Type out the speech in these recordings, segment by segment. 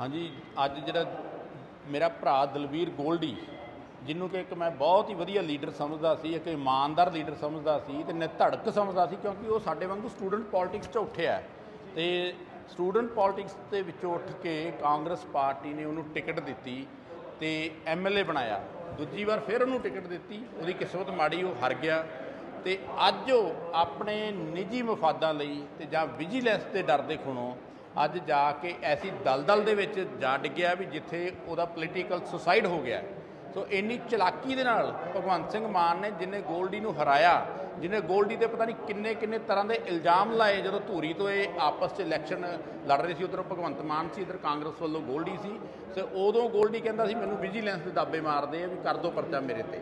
ਹਾਂਜੀ, ਅੱਜ ਜਿਹੜਾ ਮੇਰਾ ਭਰਾ ਦਲਵੀਰ ਗੋਲਡੀ ਜਿਹਨੂੰ ਕਿ ਇੱਕ ਮੈਂ ਬਹੁਤ ਹੀ ਵਧੀਆ ਲੀਡਰ ਸਮਝਦਾ ਸੀ, ਇੱਕ ਇਮਾਨਦਾਰ ਲੀਡਰ ਸਮਝਦਾ ਸੀ ਤੇ ਨਿਧੜਕ ਸਮਝਦਾ ਸੀ ਕਿਉਂਕਿ ਉਹ ਸਾਡੇ ਵਾਂਗੂ ਸਟੂਡੈਂਟ ਪੋਲਿਟਿਕਸ 'ਚ ਉੱਠਿਆ ਹੈ। ਤੇ ਸਟੂਡੈਂਟ ਪੋਲਿਟਿਕਸ ਦੇ ਵਿੱਚੋਂ ਉੱਠ ਕੇ ਕਾਂਗਰਸ ਪਾਰਟੀ ਨੇ ਉਹਨੂੰ ਟਿਕਟ ਦਿੱਤੀ ਤੇ ਐਮਐਲਏ ਬਣਾਇਆ ਦੂਜੀ ਵਾਰ ਫਿਰ ਉਹਨੂੰ ਟਿਕਟ ਦਿੱਤੀ, ਉਹਦੀ ਕਿਸਮਤ ਮਾੜੀ, ਉਹ ਹਾਰ ਗਿਆ ਤੇ ਅੱਜ ਉਹ ਆਪਣੇ ਨਿੱਜੀ ਮਫਾਦਾਂ ਲਈ ਤੇ ਜਾਂ ਵਿਜੀਲੈਂਸ ਦੇ ਡਰ ਦੇ ਖੁਣੋਂ ਅੱਜ ਜਾ ਕੇ ਐਸੀ ਦਲਦਲ ਦੇ ਵਿੱਚ ਜਾ ਡਿੱਗਿਆ ਵੀ ਜਿੱਥੇ ਉਹਦਾ ਪੋਲੀਟੀਕਲ ਸੁਸਾਈਡ ਹੋ ਗਿਆ। ਸੋ ਇੰਨੀ ਚਲਾਕੀ ਦੇ ਨਾਲ ਭਗਵੰਤ ਸਿੰਘ ਮਾਨ ਨੇ ਜਿਨੇ ਗੋਲਡੀ ਨੂੰ ਹਰਾਇਆ ਜਿਨੇ ਗੋਲਡੀ ਤੇ ਪਤਾ ਨਹੀਂ ਕਿੰਨੇ ਕਿੰਨੇ ਤਰ੍ਹਾਂ ਦੇ ਇਲਜ਼ਾਮ ਲਾਏ ਜਦੋਂ ਧੂਰੀ ਤੋਂ ਇਹ ਆਪਸ 'ਚ ਇਲੈਕਸ਼ਨ ਲੜ ਰਹੇ ਸੀ, ਉਧਰ ਭਗਵੰਤ ਮਾਨ ਸੀ, ਇਧਰ ਕਾਂਗਰਸ ਵੱਲੋਂ ਗੋਲਡੀ ਸੀ। ਸੋ ਉਦੋਂ ਗੋਲਡੀ ਕਹਿੰਦਾ ਸੀ, ਮੈਨੂੰ ਵਿਜੀਲੈਂਸ ਦੇ ਦਾਬੇ ਮਾਰਦੇ ਆ ਵੀ ਕਰ ਦੋ ਪਰਚਾ ਮੇਰੇ ਤੇ।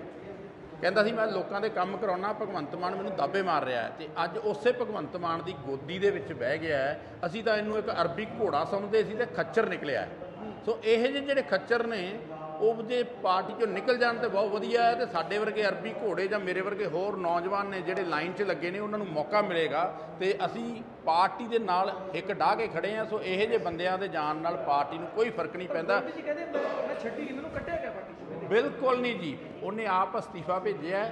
ਕਹਿੰਦਾ ਸੀ, ਮੈਂ ਲੋਕਾਂ ਦੇ ਕੰਮ ਕਰਾਉਣਾ, ਭਗਵੰਤ ਮਾਨ ਮੈਨੂੰ ਦਾਬੇ ਮਾਰ ਰਿਹਾ ਹੈ ਤੇ ਅੱਜ ਉਸੇ ਭਗਵੰਤ ਮਾਨ ਦੀ ਗੋਦੀ ਦੇ ਵਿੱਚ ਬਹਿ ਗਿਆ ਹੈ ਅਸੀਂ ਤਾਂ ਇਹਨੂੰ ਇੱਕ ਅਰਬੀ ਘੋੜਾ ਸਮਝਦੇ ਸੀ ਤੇ ਖੱਚਰ ਨਿਕਲਿਆ ਹੈ। ਸੋ ਇਹ ਜਿਹੇ ਜਿਹੜੇ ਖੱਚਰ ਨੇ ਉਹ ਜੇ ਪਾਰਟੀ ਚੋਂ ਨਿਕਲ ਜਾਣ ਤੇ ਬਹੁਤ ਵਧੀਆ ਹੈ ਤੇ ਸਾਡੇ ਵਰਗੇ ਅਰਬੀ ਘੋੜੇ ਜਾਂ ਮੇਰੇ ਵਰਗੇ ਹੋਰ ਨੌਜਵਾਨ ਨੇ ਜਿਹੜੇ ਲਾਈਨ 'ਚ ਲੱਗੇ ਨੇ ਉਹਨਾਂ ਨੂੰ ਮੌਕਾ ਮਿਲੇਗਾ ਤੇ ਅਸੀਂ ਪਾਰਟੀ ਦੇ ਨਾਲ ਇੱਕ ਡਾਹ ਕੇ ਖੜੇ ਆ ਸੋ ਇਹੋ ਜਿਹੇ ਬੰਦਿਆਂ ਦੇ ਜਾਣ ਨਾਲ ਪਾਰਟੀ ਨੂੰ ਕੋਈ ਫ਼ਰਕ ਨਹੀਂ ਪੈਂਦਾ। ਬਿਲਕੁਲ ਨਹੀਂ ਜੀ। ਉਹਨੇ ਆਪ ਅਸਤੀਫਾ ਭੇਜਿਆ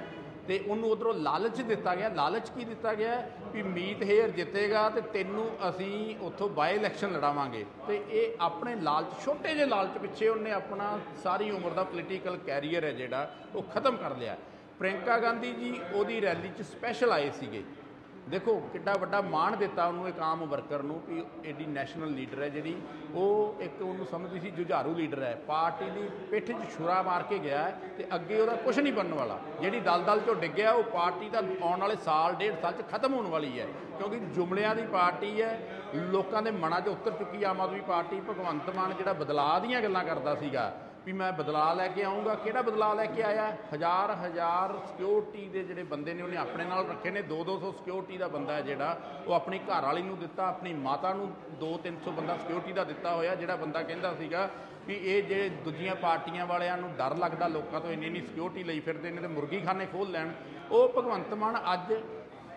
ਤੇ ਉਹਨੂੰ ਉਧਰੋਂ ਲਾਲਚ ਦਿੱਤਾ ਗਿਆ। ਲਾਲਚ ਕੀ ਦਿੱਤਾ ਗਿਆ? ਵੀ ਮੀਤ ਹੇਰ ਜਿੱਤੇਗਾ ਤੇ ਤੈਨੂੰ ਅਸੀਂ ਉੱਥੋਂ ਬਾਈ ਇਲੈਕਸ਼ਨ ਲੜਾਵਾਂਗੇ। ਤੇ ਇਹ ਆਪਣੇ ਲਾਲਚ, ਛੋਟੇ ਜਿਹੇ ਲਾਲਚ ਪਿੱਛੇ ਉਹਨੇ ਆਪਣਾ ਸਾਰੀ ਉਮਰ ਦਾ ਪੋਲੀਟੀਕਲ ਕੈਰੀਅਰ ਹੈ ਜਿਹੜਾ, ਉਹ ਖਤਮ ਕਰ ਲਿਆ। ਪ੍ਰਿੰਕਾ ਗਾਂਧੀ ਜੀ ਉਹਦੀ ਰੈਲੀ 'ਚ ਸਪੈਸ਼ਲ ਆਏ ਸੀਗੇ। ਦੇਖੋ, ਕਿੱਡਾ ਵੱਡਾ ਮਾਣ ਦਿੱਤਾ ਉਹਨੂੰ ਇੱਕ ਆਮ ਵਰਕਰ ਨੂੰ ਵੀ ਐਡੀ ਨੈਸ਼ਨਲ ਲੀਡਰ ਹੈ ਜਿਹੜੀ। ਉਹ ਇੱਕ ਉਹਨੂੰ ਸਮਝਦੀ ਸੀ, ਜੁਝਾਰੂ ਲੀਡਰ ਹੈ। ਪਾਰਟੀ ਦੀ ਪਿੱਠ 'ਚ ਛੁਰਾ ਮਾਰ ਕੇ ਗਿਆ ਹੈ ਤੇ ਅੱਗੇ ਉਹਦਾ ਕੁਝ ਨਹੀਂ ਬਣਨ ਵਾਲਾ। ਜਿਹੜੀ ਦਲਦਲ 'ਚੋਂ ਡਿੱਗਿਆ ਉਹ ਪਾਰਟੀ ਦਾ ਆਉਣ ਵਾਲੇ ਸਾਲ, ਡੇਢ ਸਾਲ 'ਚ ਖਤਮ ਹੋਣ ਵਾਲੀ ਹੈ। ਕਿਉਂਕਿ ਜੁਮਲਿਆਂ ਦੀ ਪਾਰਟੀ ਹੈ, ਲੋਕਾਂ ਦੇ ਮਨਾਂ 'ਚ ਉਤਰ ਚੁੱਕੀ ਆਮ ਆਦਮੀ ਪਾਰਟੀ। ਭਗਵੰਤ ਮਾਨ ਜਿਹੜਾ ਬਦਲਾਅ ਦੀਆਂ ਗੱਲਾਂ ਕਰਦਾ ਸੀਗਾ ਵੀ ਮੈਂ ਬਦਲਾਅ ਲੈ ਕੇ ਆਉਂਗਾ ਕਿਹੜਾ ਬਦਲਾਅ ਲੈ ਕੇ ਆਇਆ? ਹਜ਼ਾਰ ਹਜ਼ਾਰ ਸਿਕਿਉਰਿਟੀ ਦੇ ਜਿਹੜੇ ਬੰਦੇ ਨੇ, ਉਹਨੇ ਆਪਣੇ ਨਾਲ ਰੱਖੇ ਨੇ। 2-200 ਸਿਕਿਉਰਿਟੀ ਦਾ ਬੰਦਾ ਹੈ ਜਿਹੜਾ, ਉਹ ਆਪਣੀ ਘਰ ਵਾਲੀ ਨੂੰ ਦਿੱਤਾ, ਆਪਣੀ ਮਾਤਾ ਨੂੰ 2-300 ਬੰਦਾ ਸਿਕਿਉਰਿਟੀ ਦਾ ਦਿੱਤਾ ਹੋਇਆ, ਜਿਹੜਾ ਬੰਦਾ ਕਹਿੰਦਾ ਸੀਗਾ ਵੀ ਇਹ ਜਿਹੜੇ ਦੂਜੀਆਂ ਪਾਰਟੀਆਂ ਵਾਲਿਆਂ ਨੂੰ ਡਰ ਲੱਗਦਾ, ਲੋਕਾਂ ਤੋਂ ਇੰਨੀ ਇੰਨੀ ਸਿਕਿਉਰਿਟੀ ਲਈ ਫਿਰਦੇ ਨੇ ਤੇ ਮੁਰਗੀ ਖਾਨੇ ਖੋਲ ਲੈਣ, ਉਹ ਭਗਵੰਤ ਮਾਨ ਅੱਜ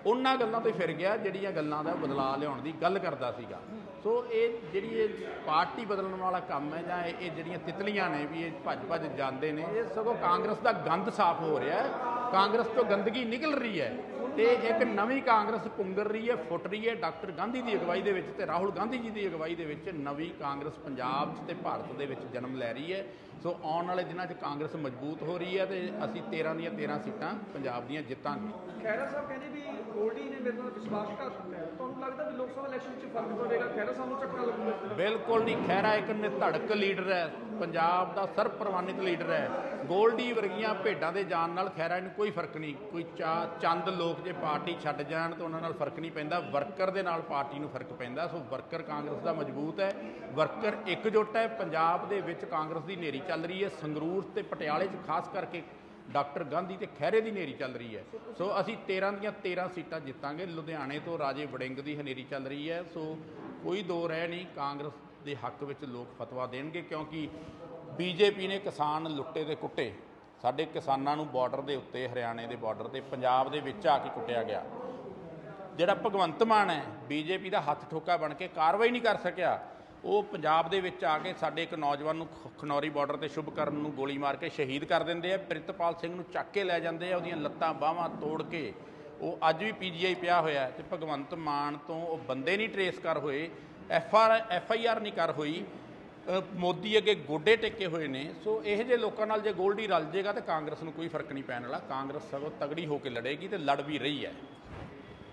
ਉਹਨਾਂ ਗੱਲਾਂ ਤੋਂ ਫਿਰ ਗਿਆ, ਜਿਹੜੀਆਂ ਗੱਲਾਂ ਦਾ ਬਦਲਾਅ ਲਿਆਉਣ ਦੀ ਗੱਲ ਕਰਦਾ ਸੀਗਾ। ਸੋ ਇਹ ਜਿਹੜੀ ਇਹ ਪਾਰਟੀ ਬਦਲਣ ਵਾਲਾ ਕੰਮ ਹੈ ਜਾਂ ਇਹ ਜਿਹੜੀਆਂ ਤਿਤਲੀਆਂ ਨੇ ਵੀ ਇਹ ਭੱਜ ਭੱਜ ਜਾਂਦੇ ਨੇ, ਇਹ ਸਗੋਂ ਕਾਂਗਰਸ ਦਾ ਗੰਦ ਸਾਫ਼ ਹੋ ਰਿਹਾ ਹੈ। ਕਾਂਗਰਸ ਤੋਂ ਗੰਦਗੀ ਨਿਕਲ ਰਹੀ ਹੈ। ਤੇ ਇੱਕ ਨਵੀਂ ਕਾਂਗਰਸ ਪੁੰਗਰ ਰਹੀ ਹੈ ਫੁੱਟ ਰਹੀ ਹੈ। ਡਾਕਟਰ ਗਾਂਧੀ ਦੀ ਅਗਵਾਈ ਦੇ ਵਿੱਚ ਤੇ ਰਾਹੁਲ ਗਾਂਧੀ ਜੀ ਦੀ ਅਗਵਾਈ ਦੇ ਵਿੱਚ ਨਵੀਂ ਕਾਂਗਰਸ ਪੰਜਾਬ 'ਚ ਤੇ ਭਾਰਤ ਦੇ ਵਿੱਚ ਜਨਮ ਲੈ ਰਹੀ ਹੈ। ਸੋ ਆਉਣ ਵਾਲੇ ਦਿਨਾਂ 'ਚ ਕਾਂਗਰਸ ਮਜ਼ਬੂਤ ਹੋ ਰਹੀ ਹੈ ਤੇ ਅਸੀਂ 13 ਦੀਆਂ 13 ਸੀਟਾਂ ਪੰਜਾਬ ਦੀਆਂ ਜਿੱਤਾਂਗੇ। ਖਹਿਰਾ ਸਾਹਿਬ ਕਹਿੰਦੇ ਵੀ ਗੋਲਡੀ ਨੇ ਮੇਰੇ ਨਾਲ ਵਿਸ਼ਵਾਸਘਾਤ ਕੀਤਾ ਤੁਹਾਨੂੰ ਲੱਗਦਾ ਵੀ ਲੋਕ ਸਭਾ ਇਲੈਕਸ਼ਨ 'ਚ ਫ਼ਰਕ ਪਵੇਗਾ? ਖਹਿਰਾ ਸਾਹਿਬ ਨੂੰ ਝਟਕਾ ਲੱਗੂਗਾ? ਬਿਲਕੁਲ ਨਹੀਂ ਖਹਿਰਾ ਇੱਕ ਨਿਧੜਕ ਲੀਡਰ ਹੈ। ਪੰਜਾਬ ਦਾ ਸਰਪ੍ਰਵਾਨਿਤ ਲੀਡਰ ਹੈ। ਗੋਲਡੀ ਵਰਗੀਆਂ ਭੇਡਾਂ ਦੇ ਜਾਣ ਨਾਲ ਖਹਿਰਾ ਨੂੰ ਕੋਈ ਫ਼ਰਕ ਨਹੀਂ। ਕੋਈ ਚਾ, ਚੰਦ ਲੋਕ ਜੇ ਪਾਰਟੀ ਛੱਡ ਜਾਣ ਤਾਂ ਉਹਨਾਂ ਨਾਲ ਫ਼ਰਕ ਨਹੀਂ ਪੈਂਦਾ। ਵਰਕਰ ਦੇ ਨਾਲ ਪਾਰਟੀ ਨੂੰ ਫ਼ਰਕ ਪੈਂਦਾ। ਸੋ ਵਰਕਰ ਕਾਂਗਰਸ ਦਾ ਮਜ਼ਬੂਤ ਹੈ। ਵਰਕਰ ਇਕਜੁੱਟ ਹੈ। ਪੰਜਾਬ ਦੇ ਵਿੱਚ ਕਾਂਗਰਸ ਦੀ ਨੇਰੀ ਚੱਲ ਰਹੀ ਹੈ। ਸੰਗਰੂਰ ਤੇ ਪਟਿਆਲੇ 'ਚ ਖਾਸ ਕਰਕੇ ਡਾਕਟਰ ਗਾਂਧੀ ਤੇ ਖਹਿਰੇ ਦੀ ਹਨੇਰੀ ਚੱਲ ਰਹੀ ਹੈ। ਸੋ ਅਸੀਂ 13 ਦੀਆਂ 13 ਸੀਟਾਂ ਜਿੱਤਾਂਗੇ। ਲੁਧਿਆਣੇ ਤੋਂ ਰਾਜੇ ਵੜਿੰਗ ਦੀ ਹਨੇਰੀ ਚੱਲ ਰਹੀ ਹੈ। ਸੋ ਕੋਈ ਦੋ ਰਹਿ ਨਹੀਂ। ਕਾਂਗਰਸ ਦੇ ਹੱਕ ਵਿੱਚ ਲੋਕ ਫਤਵਾ ਦੇਣਗੇ ਕਿਉਂਕਿ ਬੀਜੇਪੀ ਨੇ ਕਿਸਾਨ ਲੁੱਟੇ ਤੇ ਕੁੱਟੇ। ਸਾਡੇ ਕਿਸਾਨਾਂ ਨੂੰ ਬਾਰਡਰ ਦੇ ਉੱਤੇ, ਹਰਿਆਣੇ ਦੇ ਬਾਰਡਰ ਤੇ, ਪੰਜਾਬ ਦੇ ਵਿੱਚ ਆ ਕੇ ਕੁੱਟਿਆ ਗਿਆ। ਜਿਹੜਾ ਭਗਵੰਤ ਮਾਨ ਹੈ, ਬੀਜੇਪੀ ਦਾ ਹੱਥ ਠੋਕਾ ਬਣ ਕੇ ਕਾਰਵਾਈ ਨਹੀਂ ਕਰ ਸਕਿਆ। ਉਹ ਪੰਜਾਬ ਦੇ ਵਿੱਚ ਆ ਕੇ ਸਾਡੇ ਇੱਕ ਨੌਜਵਾਨ ਨੂੰ ਖਨੌਰੀ ਬਾਰਡਰ ਤੇ ਸ਼ੁਭਕਰਨ ਨੂੰ ਗੋਲੀ ਮਾਰ ਕੇ ਸ਼ਹੀਦ ਕਰ ਦਿੰਦੇ ਆ। ਪ੍ਰਿਤਪਾਲ ਸਿੰਘ ਨੂੰ ਚੱਕ ਕੇ ਲੈ ਜਾਂਦੇ ਆ, ਉਹਦੀਆਂ ਲੱਤਾਂ ਬਾਹਾਂ ਤੋੜ ਕੇ। ਉਹ ਅੱਜ ਵੀ ਪੀਜੀਆਈ ਪਿਆ ਹੋਇਆ ਹੈ ਤੇ ਭਗਵੰਤ ਮਾਨ ਤੋਂ ਉਹ ਬੰਦੇ ਨਹੀਂ ਟਰੇਸ ਕਰ ਹੋਏ। F R F I R ਨਹੀਂ ਕਰ ਹੋਈ ਮੋਦੀ ਅੱਗੇ ਗੋਡੇ ਟੇਕੇ ਹੋਏ ਨੇ, ਸੋ ਇਹੋ ਜਿਹੇ ਲੋਕਾਂ ਨਾਲ ਜੇ ਗੋਲਡੀ ਰਲ ਜੇਗਾ ਤਾਂ ਕਾਂਗਰਸ ਨੂੰ ਕੋਈ ਫ਼ਰਕ ਨਹੀਂ ਪੈਣ ਵਾਲਾ, ਕਾਂਗਰਸ ਸਗੋਂ ਤਗੜੀ ਹੋ ਕੇ ਲੜੇਗੀ ਤੇ ਲੜ ਵੀ ਰਹੀ ਹੈ।